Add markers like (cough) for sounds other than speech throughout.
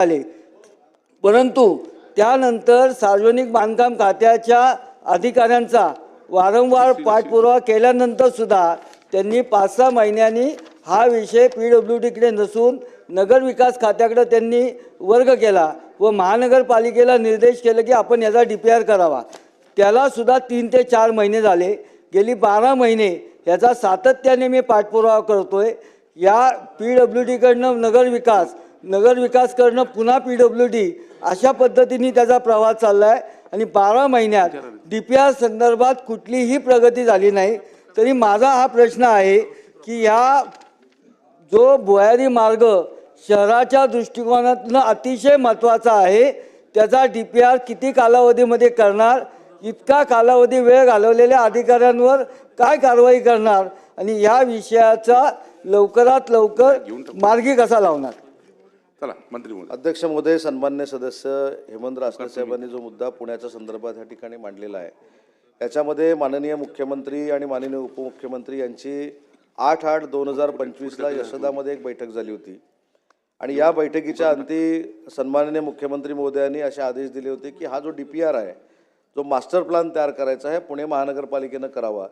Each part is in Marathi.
आले. परंतु त्यानंतर सार्वजनिक बांधकाम खात्याच्या अधिकाऱ्यांचा वारंवार पाठपुरावा केल्यानंतर सुद्धा त्यांनी पाच सहा महिन्यांनी हा विषय पी डब्ल्यू डीकडे नसून नगरविकास खात्याकडे त्यांनी वर्ग केला व महानगरपालिकेला निर्देश केले की आपण याचा डी पी आर करावा. त्याला सुद्धा तीन ते चार महिने झाले. गेली बारा महिने याचा सातत्याने मी पाठपुरावा करतोय. या पी डब्ल्यू डीकडनं नगरविकास नगरविकास करणं पुन्हा पी डब्ल्यू डी अशा पद्धतीने त्याचा प्रवास चालला आहे आणि बारा महिन्यात डी पी आर संदर्भात कुठलीही प्रगती झाली नाही. तरी माझा हा प्रश्न आहे की ह्या जो भुयारी मार्ग शहराच्या दृष्टिकोनातून अतिशय महत्त्वाचा आहे त्याचा डी पी आर किती कालावधीमध्ये करणार इतका कालावधी वेळ घालवलेल्या अधिकाऱ्यांवर काय कारवाई करणार आणि या विषयाचा लवकरात लवकर मार्गी कसा लावणार? चला मंत्री महोदय. अध्यक्ष महोदय सन्मान्य सदस्य हेमंत रासने साहेबांनी जो मुद्दा पुण्याच्या संदर्भात या ठिकाणी मांडलेला आहे त्याच्यामध्ये माननीय मुख्यमंत्री आणि माननीय उपमुख्यमंत्री यांची आठ आठ दोन हजार पंचवीसला यशोदामध्ये एक बैठक झाली होती. आणि या बैठकीच्या अंती सन्माननीय मुख्यमंत्री महोदयांनी असे आदेश दिले होते की हा जो डी पी आर आहे जो मास्टर प्लॅन तयार करायचा आहे पुणे महानगरपालिकेनं करावा.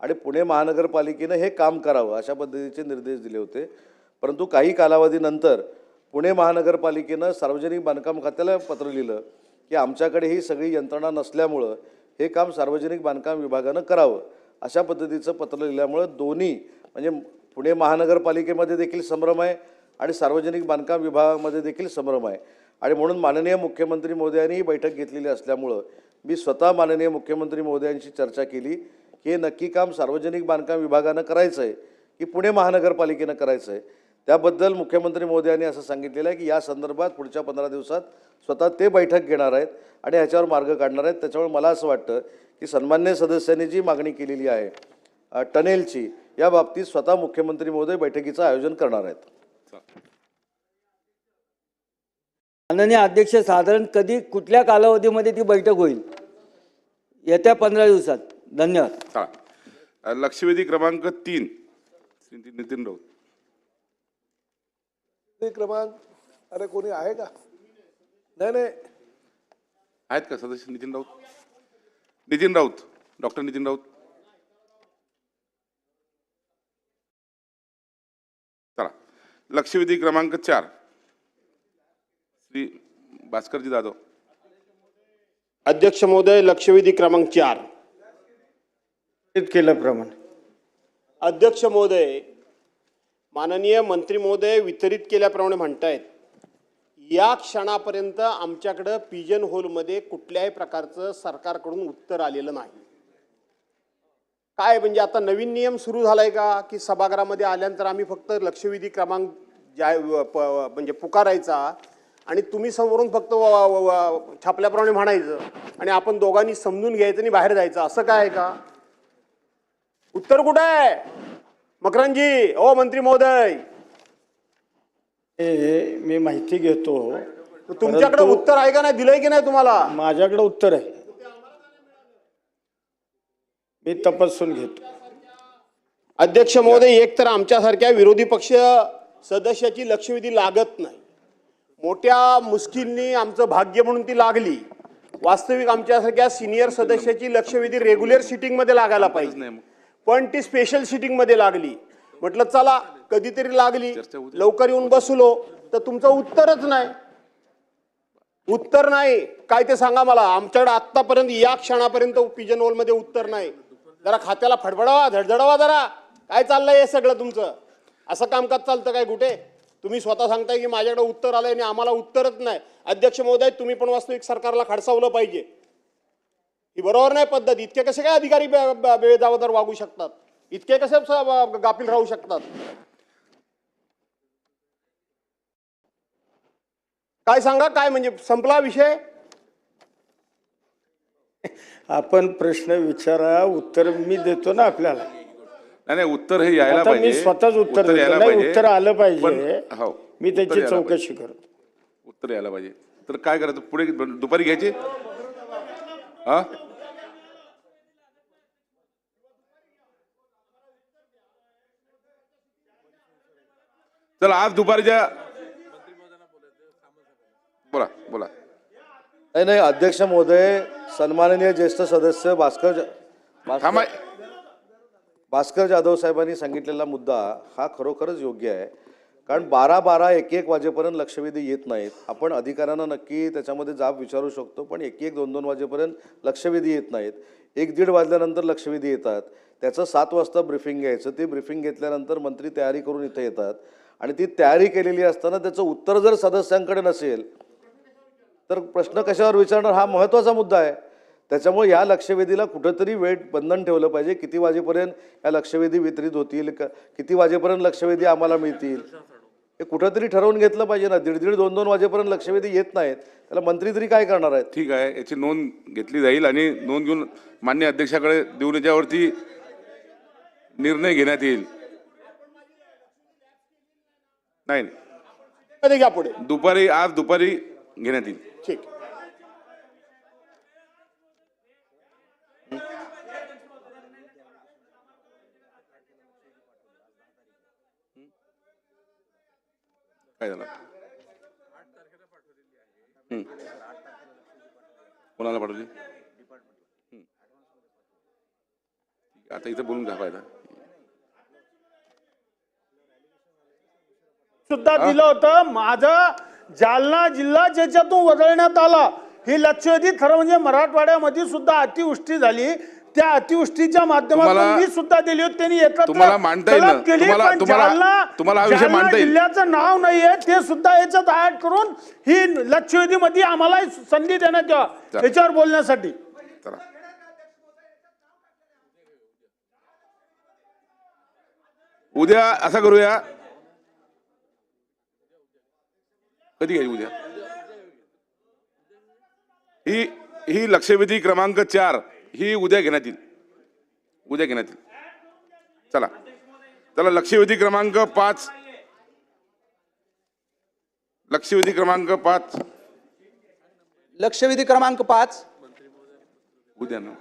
आणि पुणे महानगरपालिकेनं हे काम करावं अशा पद्धतीचे निर्देश दिले होते. परंतु काही कालावधीनंतर पुणे महानगरपालिकेनं सार्वजनिक बांधकाम खात्याला पत्र लिहिलं की आमच्याकडे ही सगळी यंत्रणा नसल्यामुळं हे काम सार्वजनिक बांधकाम विभागानं करावं. अशा पद्धतीचं पत्र लिहिल्यामुळं दोन्ही म्हणजे पुणे महानगरपालिकेमध्ये देखील संभ्रम आहे आणि सार्वजनिक बांधकाम विभागामध्ये देखील संभ्रम आहे. आणि म्हणून माननीय मुख्यमंत्री महोदयांनी ही बैठक घेतलेली असल्यामुळं मी स्वतः माननीय मुख्यमंत्री महोदयांशी चर्चा केली की हे नक्की काम सार्वजनिक बांधकाम विभागानं करायचं आहे की पुणे महानगरपालिकेनं करायचं आहे त्याबद्दल मुख्यमंत्री मोदयांनी असं सांगितलेलं आहे की या संदर्भात पुढच्या पंधरा दिवसात स्वतः ते बैठक घेणार आहेत आणि ह्याच्यावर मार्ग काढणार आहेत. त्याच्यामुळे मला असं वाटतं की सन्मान्य सदस्यांनी जी मागणी केलेली आहे टनेलची या बाबतीत स्वतः मुख्यमंत्री महोदय बैठकीचं आयोजन करणार आहेत. माननीय अध्यक्ष साधारण कधी कुठल्या कालावधीमध्ये ती बैठक होईल? येत्या पंधरा दिवसात. धन्यवाद. लक्षवेधी क्रमांक तीन. श्री नितीन राऊत. क्रमांक? अरे कोणी आहे का? नाही नाही. आहेत का सदस्य नितीन राऊत? नितीन राऊत. डॉक्टर नितीन राऊत. चला. लक्षवेधी क्रमांक चार. श्री भास्करजी जाधव. अध्यक्ष महोदय लक्षवेधी क्रमांक चार. केल्याप्रमाणे अध्यक्ष महोदय माननीय मंत्री महोदय वितरित केल्याप्रमाणे म्हणतायत या क्षणापर्यंत आमच्याकडं पिजन होलमध्ये कुठल्याही प्रकारचं सरकारकडून उत्तर आलेलं नाही. काय म्हणजे आता नवीन नियम सुरू झालाय का? की सभागृहामध्ये आल्यानंतर आम्ही फक्त लक्षवेधी क्रमांक जाय म्हणजे पुकारायचा आणि तुम्ही समोरून फक्त छापल्याप्रमाणे म्हणायचं आणि आपण दोघांनी समजून घ्यायचं आणि बाहेर जायचं. असं काय आहे का? उत्तर कुठं आहे? मकरंजी ओ मंत्री महोदय. हे मी माहिती घेतो. तुमच्याकडे परंतु उत्तर आहे का नाही दिलंय की नाही तुम्हाला? माझ्याकडे उत्तर आहे. मी तपासून घेतो. अध्यक्ष महोदय एक तर आमच्यासारख्या विरोधी पक्ष सदस्याची लक्षवेधी लागत नाही. मोठ्या मुश्किलनी आमचं भाग्य म्हणून ती लागली. वास्तविक आमच्यासारख्या सिनियर सदस्याची लक्षवेधी रेग्युलर सिटिंगमध्ये लागायला पाहिजे. पण ती स्पेशल सिटिंगमध्ये लागली. म्हटलं चला कधीतरी लागली. लवकर येऊन बसलो. तर तुमचं उत्तरच नाही. उत्तर नाही. काय ते सांगा मला. आमच्याकडे आतापर्यंत या क्षणापर्यंत पिजनमध्ये उत्तर नाही. जरा खात्याला फडफडावा धडधडावा जरा. काय चाललंय हे सगळं तुमचं? असं कामकाज चालतं काय कुठे? तुम्ही स्वतः सांगताय की माझ्याकडे उत्तर आलंय आणि आम्हाला उत्तरच नाही. अध्यक्ष महोदय तुम्ही पण वास्तविक सरकारला खडसावलं पाहिजे. ही बरोबर नाही पद्धत. इतके कसे काय अधिकारी बे- बे- बेजबाबदार वागू शकतात? इतके कसे गाफील राहू शकतात? काय सांगा? काय म्हणजे संपला विषय? आपण प्रश्न विचारा उत्तर मी देतो ना आपल्याला. नाही नाही उत्तर हे यायला आता मी पाहिजे. स्वतःच उत्तर देतो. नाही पाहिजे. उत्तर आलं पाहिजे. पण- हो मी उत्तर त्याची यायला पाहिजे. चौकशी करतो. उत्तर यायला पाहिजे. तर काय करायचं? पुढे दुपारी घ्यायचे? हा? चला आज दुपारच्या बोला बोला. नाही नाही अध्यक्ष महोदय सन्माननीय ज्येष्ठ सदस्य भास्कर जा- थांबा. भास्कर भास्कर जाधव साहेबांनी सांगितलेला मुद्दा हा खरोखरच योग्य आहे. कारण बारा बारा एक एक वाजेपर्यंत लक्षवेधी येत नाहीत. आपण अधिकाऱ्यांना नक्की त्याच्यामध्ये जाब विचारू शकतो पण एक एक दोन दोन वाजेपर्यंत लक्षवेधी येत नाहीत. एक दीड वाजल्यानंतर लक्षवेधी येतात. त्याचं सात वाजता ब्रिफिंग घ्यायचं. ते ब्रिफिंग घेतल्यानंतर मंत्री तयारी करून इथे येतात. आणि ती तयारी केलेली असताना त्याचं उत्तर जर सदस्यांकडे नसेल तर प्रश्न कशावर विचारणार? हा महत्त्वाचा मुद्दा आहे. त्याच्यामुळे या लक्षवेधीला कुठंतरी वेळ बंधन ठेवलं पाहिजे. किती वाजेपर्यंत या लक्षवेधी वितरित होतील? क- किती वाजेपर्यंत लक्षवेधी आम्हाला मिळतील? हे कुठंतरी ठरवून घेतलं पाहिजे ना. दीड दीड दोन दोन वाजेपर्यंत लक्षवेधी येत नाहीत. त्याला मंत्री तरी काय करणार आहेत? ठीक आहे. याची नोंद घेतली जाईल आणि नोंद घेऊन मान्य अध्यक्षाकडे देऊन याच्यावरती निर्णय घेण्यात येईल. नाही नाही. घ्या पुढे दुपारी आज दुपारी घेण्यात येईल ठीक काय झालं. कोणाला पाठवली. आता इथं बोलून घ्या पाहिजे सुद्धा दिलं होतं. माझं जालना जिल्हा ज्याच्यातून वगळण्यात आला ही लक्षवेधी खरं म्हणजे मराठवाड्यामध्ये सुद्धा अतिवृष्टी झाली. त्या अतिवृष्टीच्या माध्यमातून मी सुद्धा दिली होती. त्यांनी एकत्र केली, पण जालना-. जिल्ह्याचं नाव नाहीये. ते सुद्धा याच्यात ऍड करून ही लक्षवेधीमध्ये आम्हाला संधी देण्यात यावा. याच्यावर बोलण्यासाठी. उद्या असं करूया. कधी घ्यायची उद्या? ही ही लक्षवेधी क्रमांक चार ही उद्या घेण्यात येईल. उद्या घेण्यात येईल. चला. चला लक्षवेधी क्रमांक पाच. लक्षवेधी क्रमांक पाच. लक्षवेधी क्रमांक पाच. उद्या ना.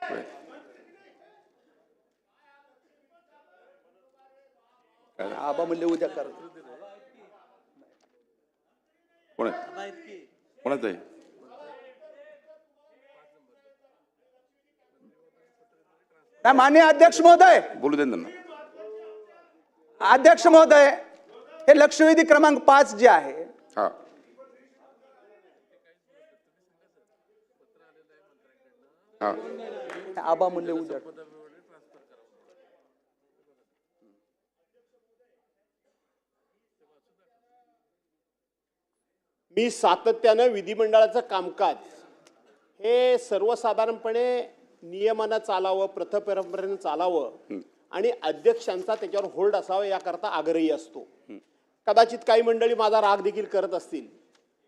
काय? झालं? आबा म्हणले उद्या कर. कोण आहे? कोणाचं आहे? नाही मान्य अध्यक्ष महोदय. बोलू दे त्यांना. अध्यक्ष महोदय हे लक्षवेधी क्रमांक पाच जे आहे हा. हा. आबा म्हणले उद्या मी सातत्यानं विधिमंडळाचं कामकाज हे सर्वसाधारणपणे नियमानं चालावं प्रथपरंपरेनं चालावं आणि अध्यक्षांचा त्याच्यावर होल्ड असावा याकरता आग्रही असतो. कदाचित काही मंडळी माझा राग देखील करत असतील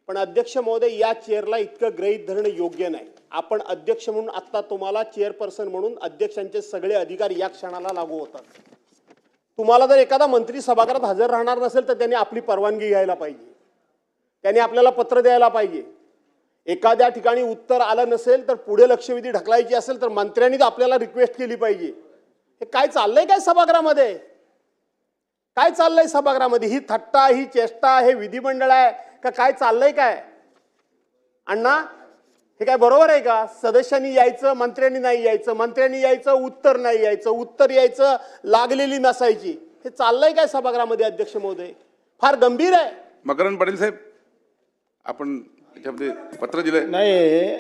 पण अध्यक्ष महोदय या चेअरला इतकं गृहीत धरणं योग्य नाही. आपण अध्यक्ष म्हणून आत्ता तुम्हाला चेअरपर्सन म्हणून अध्यक्षांचे सगळे अधिकार या क्षणाला लागू होतात. तुम्हाला जर एखादा मंत्री सभागृहात हजर राहणार नसेल तर त्यांनी आपली परवानगी घ्यायला पाहिजे. त्यांनी आपल्याला पत्र द्यायला पाहिजे. एखाद्या ठिकाणी उत्तर आलं नसेल तर पुढे लक्षवेधी ढकलायची असेल तर मंत्र्यांनीच आपल्याला रिक्वेस्ट केली पाहिजे. हे काय चाललंय काय सभागृहामध्ये? काय चाललंय सभागृहामध्ये? ही थट्टा ही चेष्टा हे विधिमंडळ आहे का काय चाललंय काय? अण्णा हे काय बरोबर आहे का? सदस्यांनी यायचं मंत्र्यांनी नाही यायचं मंत्र्यांनी यायचं उत्तर नाही यायचं उत्तर यायचं लागलेली नसायची. हे चाललंय काय सभागृहामध्ये अध्यक्ष महोदय? फार गंभीर आहे. मकरण पाटील साहेब आपण त्याच्यामध्ये पत्र दिलंय? नाही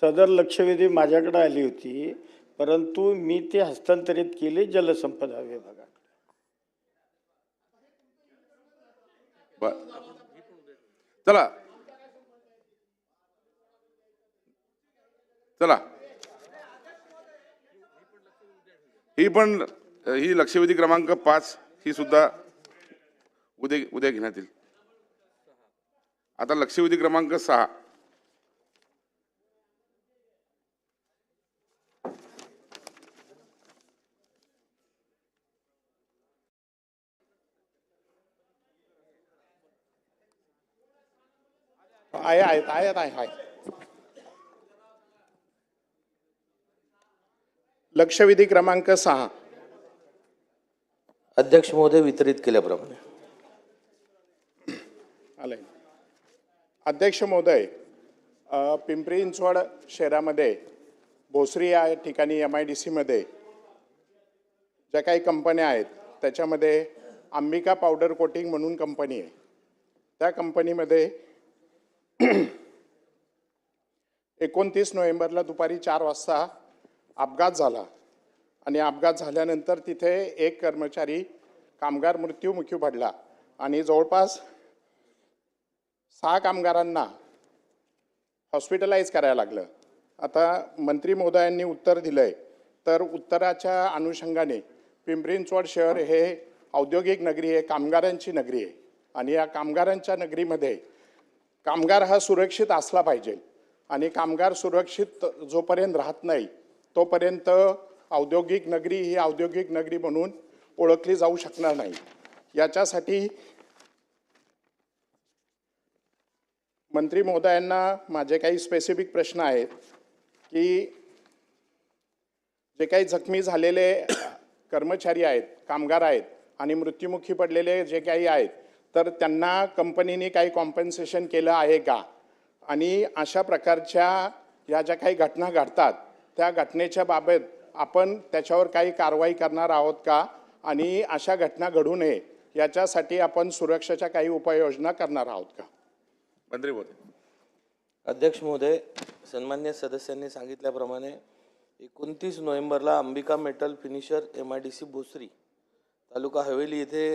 सदर लक्षवेधी माझ्याकडे आली होती परंतु मी ते हस्तांतरित केले जलसंपदा विभागाकडे. बर. चला. चला. ही पण ही लक्षवेधी क्रमांक पाच ही सुद्धा उद्या उद्या घेण्यात येईल. आता लक्षवेधी क्रमांक सहा. आहे आहेत आहेत आहे आहे. लक्षवेधी क्रमांक सहा. अध्यक्ष महोदय वितरित केल्याप्रमाणे. आलंय. अध्यक्ष महोदय पिंपरी चिंचवड शहरामध्ये भोसरी या ठिकाणी एम आय डी सीमध्ये ज्या काही कंपन्या आहेत त्याच्यामध्ये अंबिका पावडर कोटिंग म्हणून कंपनी आहे. त्या कंपनीमध्ये एकोणतीस नोव्हेंबरला दुपारी चार वाजता अपघात झाला. आणि अपघात झाल्यानंतर तिथे एक कर्मचारी कामगार मृत्यूमुखी पडला. आणि जवळपास सहा कामगारांना हॉस्पिटलाइज करायला लागलं. आता मंत्री महोदयांनी उत्तर दिलं आहे तर उत्तराच्या अनुषंगाने पिंपरी चिंचवड शहर हे औद्योगिक नगरी आहे कामगारांची नगरी आहे. आणि या कामगारांच्या नगरीमध्ये कामगार हा सुरक्षित असला पाहिजे आणि कामगार सुरक्षित जोपर्यंत राहत नाही तोपर्यंत औद्योगिक नगरी ही औद्योगिक नगरी म्हणून ओळखली जाऊ शकणार नाही. याच्यासाठी मंत्री महोदयांना माझे काही स्पेसिफिक प्रश्न आहेत की जे काही जखमी झालेले कर्मचारी आहेत कामगार आहेत आणि मृत्युमुखी पडलेले जे काही आहेत तर त्यांना कंपनीने काही कॉम्पन्सेशन केलं आहे का? आणि अशा प्रकारच्या या ज्या काही घटना घडतात त्या घटनेच्या बाबत आपण त्याच्यावर काही कारवाई करणार आहोत का? आणि अशा घटना घडू नये याच्यासाठी आपण सुरक्षेच्या काही उपाययोजना करणार आहोत का? मंत्री महोदय अध्यक्ष महोदय सन्मान्य सदस्यांनी सांगितल्याप्रमाणे एकोणतीस नोव्हेंबरला Ambika metal finisher M I D C Bhosari taluka Haveli येथे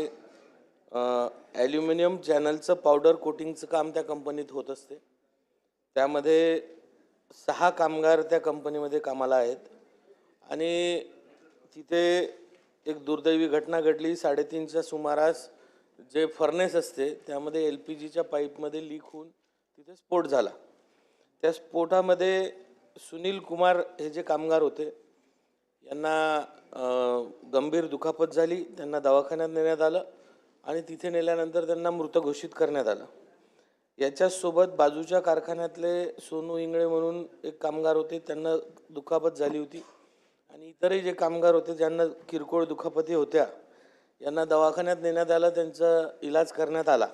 ॲल्युमिनियम चॅनलचं पावडर कोटिंगचं काम त्या कंपनीत होत असते. त्यामध्ये सहा कामगार त्या कंपनीमध्ये कामाला आहेत. आणि तिथे एक दुर्दैवी घटना घडली. साडेतीनच्या सुमारास जे फर्नेस असते त्यामध्ये एल पी जीच्या पाईपमध्ये लीक होऊन तिथे स्फोट झाला. त्या स्फोटामध्ये सुनील कुमार हे जे कामगार होते यांना गंभीर दुखापत झाली त्यांना दवाखान्यात नेण्यात आलं आणि तिथे नेल्यानंतर त्यांना मृत घोषित करण्यात आलं. याच्यासोबत बाजूच्या कारखान्यातले सोनू इंगळे म्हणून एक कामगार होते त्यांना दुखापत झाली होती. आणि इतरही जे कामगार होते ज्यांना किरकोळ दुखापती होत्या यांना दवाखान्यात नेण्यात आलं त्यांचा इलाज करण्यात आला.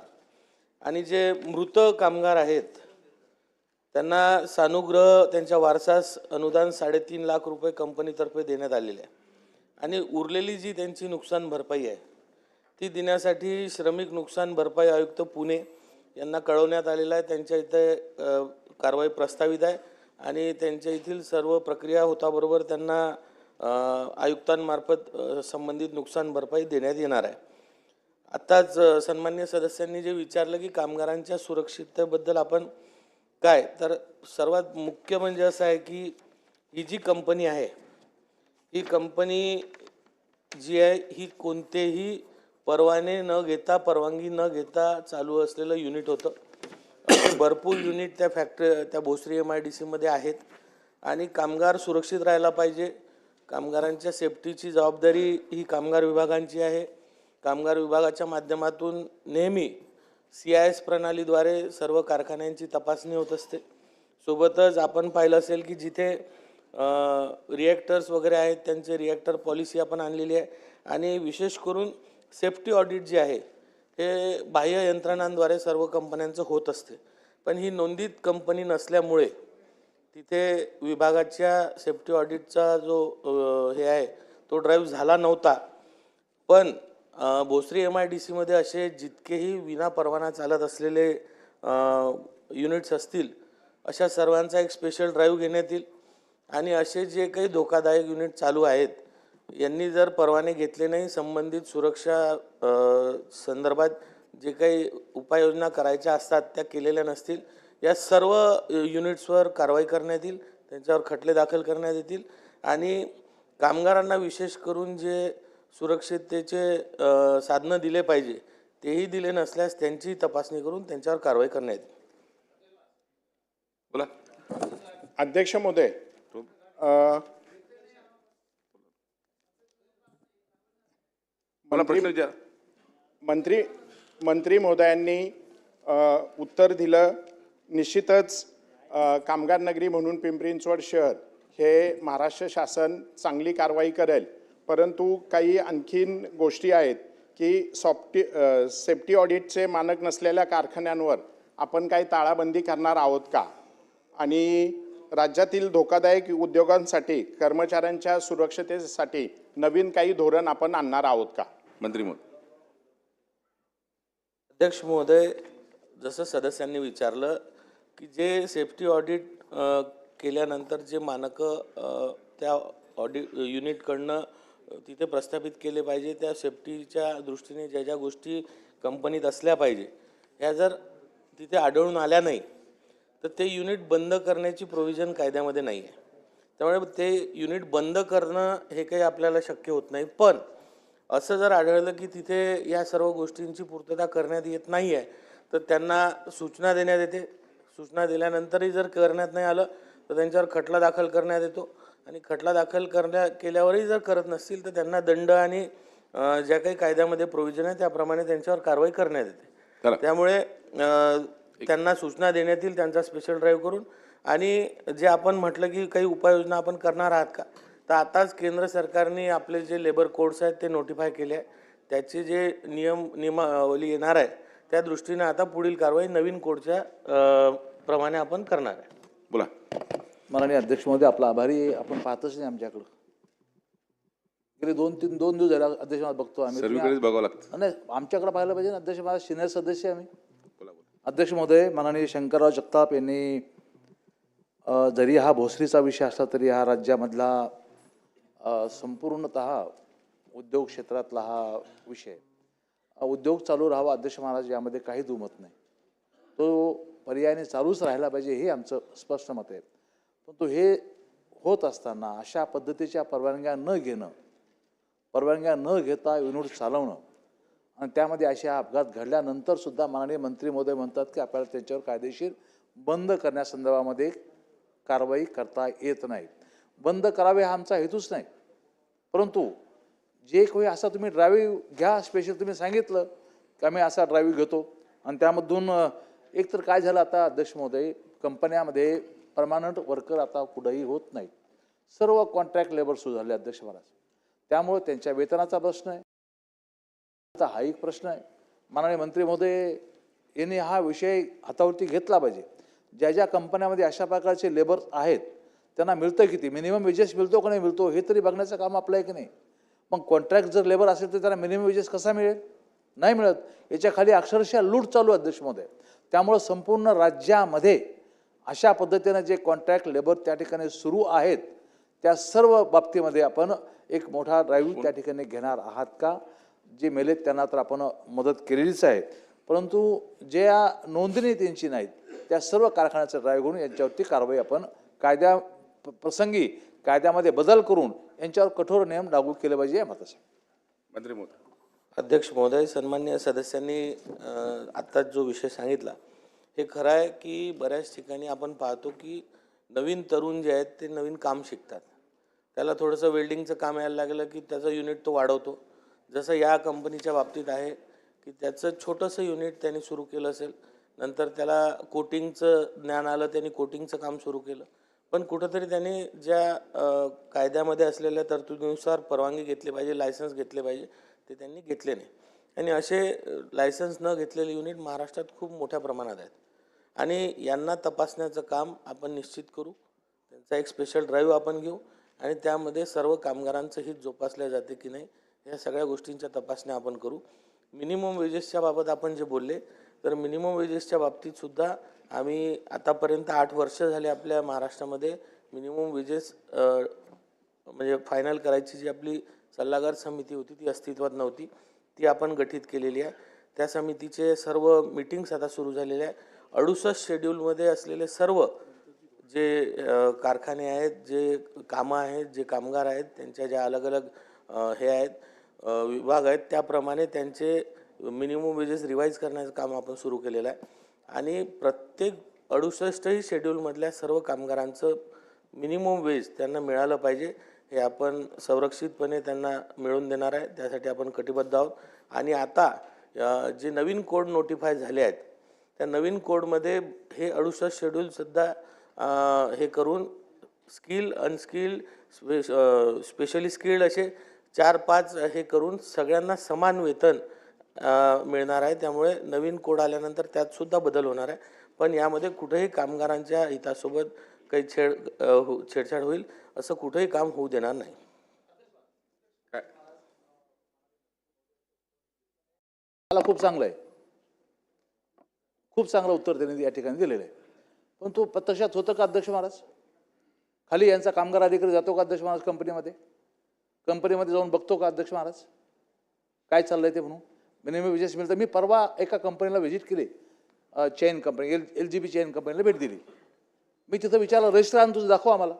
आणि जे मृत कामगार आहेत त्यांना सानुग्रह त्यांच्या वारसास अनुदान साडेतीन लाख रुपये कंपनीतर्फे देण्यात आलेले आहे. आणि उरलेली जी त्यांची नुकसान भरपाई आहे ती देण्यासाठी श्रमिक नुकसान भरपाई आयुक्त पुणे यांना कळवण्यात आलेलं आहे. त्यांच्या इथे कारवाई प्रस्तावित आहे. आणि त्यांच्या येथील सर्व प्रक्रिया होताबरोबर त्यांना आयुक्तांमार्फत संबंधित नुकसान भरपाई देण्यात येणार आहे. आत्ताच सन्मान्य सदस्यांनी जे विचारलं की कामगारांच्या सुरक्षिततेबद्दल आपण काय तर सर्वात मुख्य म्हणजे असं आहे की ही जी कंपनी आहे ही कंपनी जी आहे ही कोणतेही परवाने न घेता परवानगी न घेता चालू असलेलं युनिट होतं. (clears throat) भरपूर युनिट त्या फॅक्टरी त्या भोसरी एम आय डी सीमध्ये आहेत आणि कामगार सुरक्षित राहायला पाहिजे. कामगारांच्या सेफ्टीची जबाबदारी ही कामगार विभागांची आहे. कामगार विभागाच्या माध्यमातून नेहमी सी आय एस प्रणालीद्वारे सर्व कारखान्यांची तपासणी होत असते. सोबतच आपण पाहिलं असेल की जिथे रिॲक्टर्स वगैरे आहेत त्यांचे रिॲक्टर पॉलिसी आपण आणलेली आहे. आणि विशेष करून सेफ्टी ऑडिट जे आहे हे बाह्य यंत्रणांद्वारे सर्व कंपन्यांचं होत असते. पण ही नोंदीत कंपनी नसल्यामुळे तिथे विभागाच्या सेफ्टी ऑडिटचा जो हे आहे तो ड्राईव्ह झाला नव्हता. पण भोसरी एम आय डी सीमध्ये असे जितकेही विना परवाना चालत असलेले युनिट्स असतील अशा सर्वांचा एक स्पेशल ड्राईव्ह घेण्यात येईल. आणि असे जे काही धोकादायक युनिट चालू आहेत यांनी जर परवाने घेतले नाही संबंधित सुरक्षा संदर्भात जे काही उपाययोजना करायच्या असतात त्या केलेल्या नसतील या सर्व युनिट्सवर कारवाई करण्यात येईल त्यांच्यावर खटले दाखल करण्यात येतील आणि कामगारांना विशेष करून जे सुरक्षिततेचे साधनं दिले पाहिजे तेही दिले नसल्यास त्यांची तपासणी करून त्यांच्यावर कारवाई करण्यात येईल. बोला. अध्यक्ष महोदय अ, मला प्रश्न विचार. मंत्री मंत्री महोदयांनी उत्तर दिलं. निश्चितच कामगार नगरी म्हणून पिंपरी चिंचवड शहर हे महाराष्ट्र शासन चांगली कारवाई करेल. परंतु काही आणखीन गोष्टी आहेत की सॉफ्टी सेफ्टी ऑडिटचे मानक नसलेल्या कारखान्यांवर आपण काही ताळाबंदी करणार आहोत का? आणि राज्यातील धोकादायक उद्योगांसाठी कर्मचाऱ्यांच्या सुरक्षतेसाठी नवीन काही धोरण आपण आणणार आहोत का? मंत्री महोदय. अध्यक्ष महोदय जसं सदस्यांनी विचारलं की जे सेफ्टी ऑडिट केल्यानंतर जे मानकं त्या ऑडिट युनिटकडनं तिथे प्रस्थापित केले पाहिजे त्या सेफ्टीच्या दृष्टीने ज्या ज्या गोष्टी कंपनीत असल्या पाहिजे ह्या जर तिथे आढळून आल्या नाही तर ते युनिट बंद करण्याची प्रोव्हिजन कायद्यामध्ये नाही आहे त्यामुळे ते युनिट बंद करणं हे काही आपल्याला शक्य होत नाही. पण असं जर आढळलं की तिथे या सर्व गोष्टींची पूर्तता करण्यात येत नाही आहे तर त्यांना सूचना देण्यात येते. सूचना दिल्यानंतरही जर करण्यात नाही आलं तर त्यांच्यावर खटला दाखल करण्यात येतो. आणि खटला दाखल करण्या केल्यावरही जर करत नसतील तर त्यांना दंड आणि ज्या काही कायद्यामध्ये प्रोव्हिजन आहे त्याप्रमाणे त्यांच्यावर कारवाई करण्यात. येते. त्यामुळे त्यांना सूचना देण्यात येईल त्यांचा स्पेशल ड्राईव्ह करून. आणि जे आपण म्हटलं की काही उपाययोजना आपण करणार आहात का? तर आताच केंद्र सरकारने आपले जे लेबर कोड्स आहेत ते नोटिफाय केले आहे त्याचे जे नियम नियमावली येणार आहे त्या दृष्टीने आता पुढील कारवाई नवीन कोडच्या अं, प्रमाणे आपण करणार आहे. बोला. माननीय अध्यक्ष महोदय आपला आभारी. आपण पाहतच नाही आमच्याकडं. गेले दोन तीन दोन दिवस झाले अध्यक्ष महोदय बघतो आम्ही. सर्वीकडेच बघावं लागतं. नाही आमच्याकडे पाहायला पाहिजे ना अध्यक्ष माझा सिनियर सदस्य आहे आम्ही. बोला बोला. अध्यक्ष महोदय माननीय शंकरराव जगताप यांनी अ, जरी हा भोसरीचा विषय असला तरी हा राज्यामधला अ, संपूर्णत उद्योग क्षेत्रातला हा विषय उद्योग चालू राहावा अध्यक्ष महाराज यामध्ये काही दुमत नाही. तो पर्यायाने चालूच राहिला पाहिजे हे आमचं स्पष्ट मत आहे. परंतु हे होत असताना अशा पद्धतीच्या परवानग्या न घेणं परवानग्या न घेता युनिट चालवणं आणि त्यामध्ये असे अपघात घडल्यानंतर सुद्धा माननीय मंत्री महोदय म्हणतात की आपल्याला त्यांच्यावर कायदेशीर बंद करण्यासंदर्भामध्ये कारवाई करता येत नाही. बंद करावे हा आमचा हेतूच नाही. परंतु जे काही असा तुम्ही ड्राईव्ह घ्या स्पेशल तुम्ही सांगितलं की आम्ही असा ड्राईव्ह घेतो. आणि त्यामधून एकतर एक तर काय झालं आता अध्यक्ष महोदय कंपन्यामध्ये परमानंट वर्कर आता कुठंही होत नाहीत. सर्व कॉन्ट्रॅक्ट लेबर सुरू झाले अध्यक्ष महाराज. त्यामुळं त्यांच्या वेतनाचा प्रश्न आहे. आता हा एक प्रश्न आहे. माननीय मंत्री महोदय यांनी हा विषय हातावरती घेतला पाहिजे. ज्या ज्या कंपन्यामध्ये अशा प्रकारचे लेबर आहेत त्यांना मिळतं किती? मिनिमम वेजेस मिळतो का नाही मिळतो? हे तरी बघण्याचं काम आपलं आहे की नाही? मग कॉन्ट्रॅक्ट जर लेबर असेल तर त्याला मिनिमम वेजेस कसा मिळेल? नाही मिळत. याच्याखाली अक्षरशः लूट चालू आहे देशमध्ये. त्यामुळं संपूर्ण राज्यामध्ये अशा पद्धतीनं जे कॉन्ट्रॅक्ट लेबर त्या ठिकाणी सुरू आहेत त्या सर्व बाबतीमध्ये आपण एक मोठा ड्राईव्ह त्या ठिकाणी घेणार आहात का? जे मेलेत त्यांना तर आपण मदत केलेलीच आहे. परंतु ज्या नोंदणी त्यांची नाहीत त्या सर्व कारखान्याचं ड्राईव्ह घेऊन यांच्यावरती कारवाई आपण कायद्या प- प्रसंगी कायद्यामध्ये बदल करून यांच्यावर कठोर नियम लागू केले पाहिजे या मताचं मंत्री महोदय अध्यक्ष महोदय सन्मान्य सदस्यांनी आत्ताच जो विषय सांगितला हे खरं आहे की बऱ्याच ठिकाणी आपण पाहतो की नवीन तरुण जे आहेत ते नवीन काम शिकतात. त्याला थोडंसं वेल्डिंगचं काम यायला लागलं की त्याचं युनिट तो वाढवतो. जसं या कंपनीच्या बाबतीत आहे की त्याचं छोटंसं युनिट त्यांनी सुरू केलं असेल नंतर त्याला कोटिंगचं ज्ञान आलं त्यांनी कोटिंगचं काम सुरू केलं. पण कुठंतरी त्यांनी ज्या कायद्यामध्ये असलेल्या तरतुदीनुसार परवानगी घेतली पाहिजे लायसन्स घेतले पाहिजे ते त्यांनी घेतले नाही. आणि असे लायसन्स न घेतलेले युनिट महाराष्ट्रात खूप मोठ्या प्रमाणात आहेत. आणि यांना तपासण्याचं काम आपण निश्चित करू. त्यांचा एक स्पेशल ड्राईव्ह आपण घेऊ. आणि त्यामध्ये सर्व कामगारांचं हित जोपासल्या जाते की नाही या सगळ्या गोष्टींच्या तपासण्या आपण करू. मिनिमम वेजेसच्या बाबत आपण जे बोलले तर मिनिमम वेजेसच्या बाबतीतसुद्धा आम्ही आतापर्यंत आठ वर्ष झाले आपल्या महाराष्ट्रामध्ये मिनिमम विजेस म्हणजे फायनल करायची जी आपली सल्लागार समिती होती ती अस्तित्वात नव्हती. ती आपण गठीत केलेली आहे. त्या समितीचे सर्व मीटिंग्स आता सुरू झालेले आहे अडुसष्ट शेड्यूलमध्ये असलेले सर्व जे कारखाने आहेत जे कामं आहेत जे कामगार आहेत त्यांच्या ज्या अलग अलग हे आहेत विभाग आहेत त्याप्रमाणे त्यांचे मिनिमम वेजेस रिवाईज करण्याचं काम आपण सुरू केलेलं आहे. आणि प्रत्येक अडुसष्टही शेड्यूलमधल्या सर्व कामगारांचं मिनिमम वेज त्यांना मिळालं पाहिजे. हे आपण संरक्षितपणे त्यांना मिळवून देणार आहे. त्यासाठी आपण कटिबद्ध आहोत. आणि आता जे नवीन कोड नोटिफाय झाले आहेत त्या नवीन कोडमध्ये हे अडुसष्ट शेड्यूलसुद्धा हे करून स्किल अनस्किल स्पेश स्पेशली स्किल्ड असे चार पाच हे करून सगळ्यांना समान वेतन मिळणार आहे. त्यामुळे नवीन कोड आल्यानंतर त्यातसुद्धा बदल होणार आहे. पण यामध्ये कुठेही कामगारांच्या हितासोबत काही छेड हो- छेडछाड होईल असं कुठेही काम होऊ देणार नाही. काय मला खूप चांगलं आहे. खूप चांगलं उत्तर त्यांनी या ठिकाणी दिलेलं आहे. पण तो प्रत्यक्षात होतं का अध्यक्ष महाराज? खाली यांचा कामगार अधिकारी जातो का अध्यक्ष महाराज कंपनीमध्ये? कंपनीमध्ये जाऊन बघतो का अध्यक्ष महाराज? काय चाललंय ते म्हणून? नेहमी विजय मिळतं मी परवा एका कंपनीला व्हिजिट केली. Chain company L L G B chain कंपनीला भेट दिली. मी तिथं विचारलं रजिस्टर आणून तुझं दाखव आम्हाला.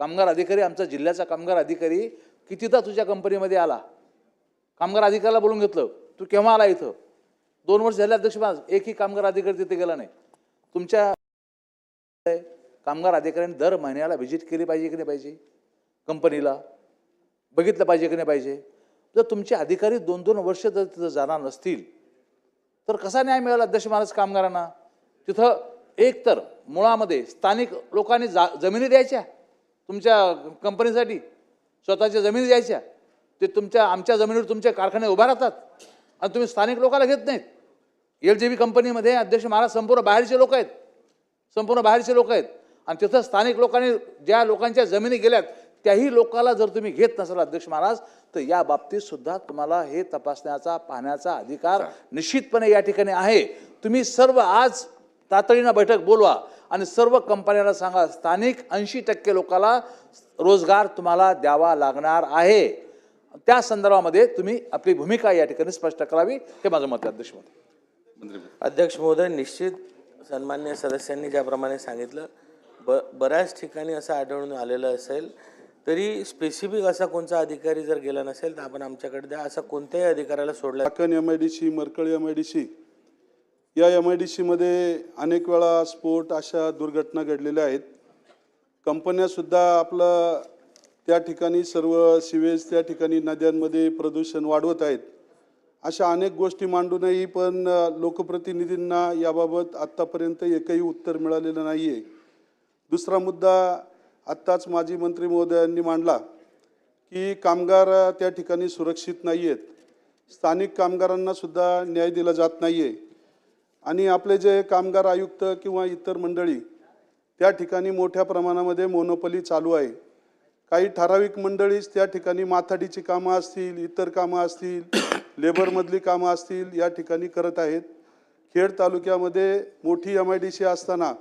कामगार अधिकारी आमचा जिल्ह्याचा कामगार अधिकारी कितीदा तुझ्या कंपनीमध्ये आला? कामगार अधिकाऱ्याला बोलून घेतलं तू केव्हा आला इथं? दोन वर्ष झाले अध्यक्ष महाराज एकही कामगार अधिकारी तिथे गेला नाही. तुमच्या कामगार अधिकाऱ्यांनी दर महिन्याला व्हिजिट केली पाहिजे की नाही पाहिजे? कंपनीला बघितलं पाहिजे की नाही पाहिजे? जर तुमचे अधिकारी दोन दोन वर्ष जर तिथं जाणार नसतील तर कसा न्याय मिळाला अध्यक्ष महाराज कामगारांना? तिथं एक तर मुळामध्ये स्थानिक लोकांनी जा जमिनी द्यायच्या तुमच्या कंपनीसाठी स्वतःच्या जमिनी द्यायच्या. ते तुमच्या आमच्या जमिनीवर तुमचे कारखाने उभा राहतात आणि तुम्ही स्थानिक लोकांना घेत नाहीत. एल जी बी कंपनीमध्ये अध्यक्ष महाराज संपूर्ण बाहेरचे लोक आहेत. संपूर्ण बाहेरचे लोक आहेत. आणि तिथं स्थानिक लोकांनी ज्या लोकांच्या जमिनी गेल्यात त्याही लोकाला जर तुम्ही घेत नसाल अध्यक्ष महाराज तर या बाबतीत सुद्धा तुम्हाला हे तपासण्याचा पाहण्याचा अधिकार निश्चितपणे या ठिकाणी आहे. तुम्ही सर्व आज तातडीनं बैठक बोलवा आणि सर्व कंपन्यांना सांगा स्थानिक ऐंशी टक्के लोकांना रोजगार तुम्हाला द्यावा लागणार आहे. त्या संदर्भामध्ये तुम्ही आपली भूमिका या ठिकाणी स्पष्ट करावी. हे माझं मत आहे अध्यक्ष महोदय. अध्यक्ष महोदय निश्चित सन्मान्य सदस्यांनी ज्याप्रमाणे सांगितलं ब बऱ्याच ठिकाणी असं आढळून आलेलं असेल तरी स्पेसिफिक असा कोणता अधिकारी जर गेला नसेल तर आपण आमच्याकडे द्या. असा कोणत्याही अधिकाऱ्याला सोडला Chakan M I D C Markal M I D C या एम आय डी सीमध्ये अनेक वेळा स्फोट अशा दुर्घटना घडलेल्या आहेत. कंपन्यासुद्धा आपलं त्या ठिकाणी सर्व सिवेज त्या ठिकाणी नद्यांमध्ये प्रदूषण वाढवत आहेत. अशा अनेक गोष्टी मांडूनही पण लोकप्रतिनिधींना याबाबत आत्तापर्यंत एकही उत्तर मिळालेलं नाही आहे दुसरा मुद्दा आत्ताच माजी मंत्री महोदयांनी मांडला की कामगार त्या ठिकाणी सुरक्षित नाही आहेत स्थानिक कामगारांनासुद्धा न्याय दिला जात नाही आहे आणि आपले जे कामगार आयुक्त किंवा इतर मंडळी त्या ठिकाणी मोठ्या प्रमाणामध्ये मोनोपली चालू आहे. काही ठराविक मंडळीच त्या ठिकाणी माथाडीची कामं असतील इतर कामं असतील लेबरमधली कामं असतील या ठिकाणी करत आहेत. खेड तालुक्यामध्ये मोठी एम आय डी सी असताना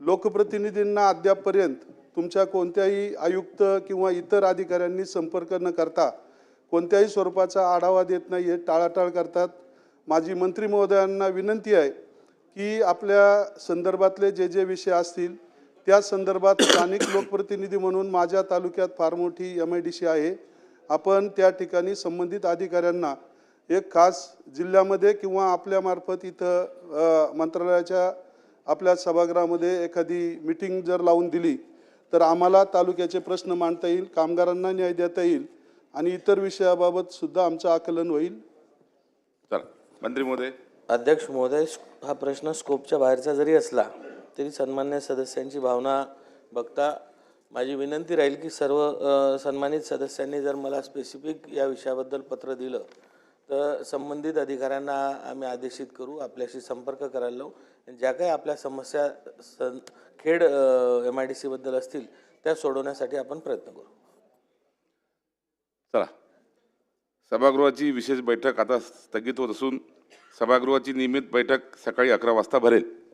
लोकप्रतिनिधींना अद्यापपर्यंत तुमच्या कोणत्याही आयुक्त किंवा इतर अधिकाऱ्यांनी संपर्क न करता कोणत्याही स्वरूपाचा आढावा देत नाही आहे टाळाटाळ करतात. माझी मंत्री महोदयांना विनंती आहे की आपल्या संदर्भातले जे जे विषय असतील त्या संदर्भात स्थानिक लोकप्रतिनिधी म्हणून माझ्या तालुक्यात फार मोठी एम आय डी सी आहे. आपण त्या ठिकाणी संबंधित अधिकाऱ्यांना एक खास जिल्ह्यामध्ये किंवा आपल्यामार्फत इथं मंत्रालयाच्या आपल्या सभागृहामध्ये एखादी मिटिंग जर लावून दिली तर आम्हाला तालुक्याचे प्रश्न मांडता येईल कामगारांना न्याय देता येईल आणि इतर विषयाबाबत सुद्धा आमचं आकलन होईल. चला मंत्री महोदय. अध्यक्ष महोदय हा प्रश्न स्कोपच्या बाहेरचा जरी असला तरी सन्मान्य सदस्यांची भावना बघता माझी विनंती राहील की सर्व सन्मानित सदस्यांनी जर मला स्पेसिफिक या विषयाबद्दल पत्र दिलं तर संबंधित अधिकाऱ्यांना आम्ही आदेशित करू आपल्याशी संपर्क करायला लावू. आणि ज्या काही आपल्या समस्या सं खेड एम आय डी सीबद्दल असतील त्या सोडवण्यासाठी आपण प्रयत्न करू. चला. सभागृहाची विशेष बैठक आता स्थगित होत असून सभागृहाची नियमित बैठक सकाळी अकरा वाजता भरेल.